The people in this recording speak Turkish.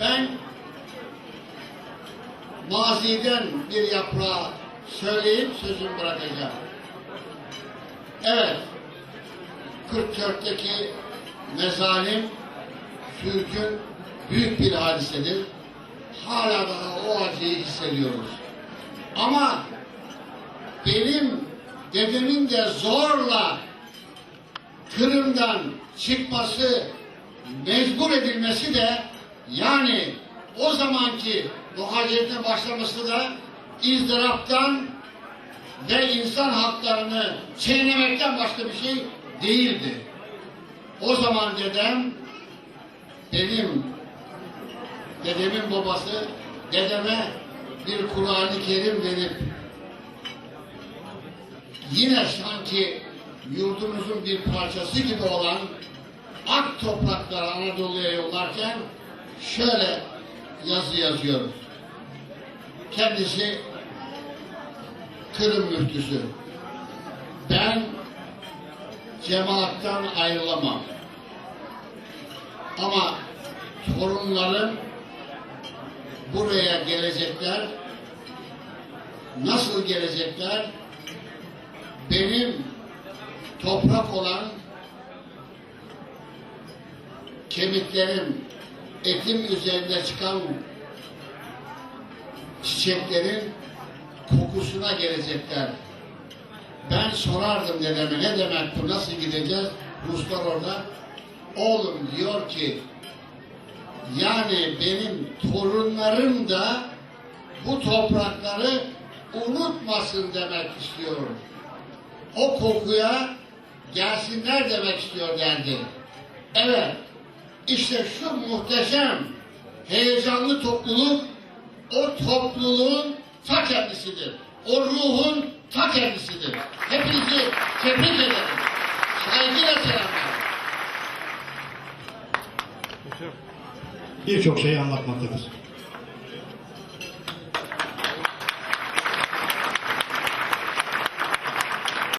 Ben maziden bir yaprağı söyleyip sözümü bırakacağım. Evet, 44'teki mezalim Türk'ün büyük bir hadisedir. Hala daha o acıyı hissediyoruz. Ama benim dedemin de zorla Kırım'dan çıkması, mecbur edilmesi de yani o zamanki muhacerete başlaması da izdıraptan ve insan haklarını çiğnemekten başka bir şey değildi. O zaman dedem benim dedemin babası dedeme bir Kur'an-ı Kerim verip yine sanki yurdumuzun bir parçası gibi olan ak toprakları Anadolu'ya yollarken şöyle yazı yazıyoruz. Kendisi Kırım müftüsü. Ben cemaattan ayrılamam. Ama torunlarım buraya gelecekler. Nasıl gelecekler? Benim toprak olan kemiklerim, etim üzerinde çıkan çiçeklerin kokusuna gelecekler. Ben sorardım dedeme ne demek bu nasıl gideceğiz? Ruslar orada. Oğlum diyor ki yani benim torunlarım da bu toprakları unutmasın demek istiyorum. O kokuya gelsinler demek istiyor derdi. Evet, işte şu muhteşem, heyecanlı topluluk o topluluğun ta kendisidir. O ruhun ta kendisidir. Hepinizi tebrik ederim. Saygıyla selamlar. birçok şeyi anlatmaktadır.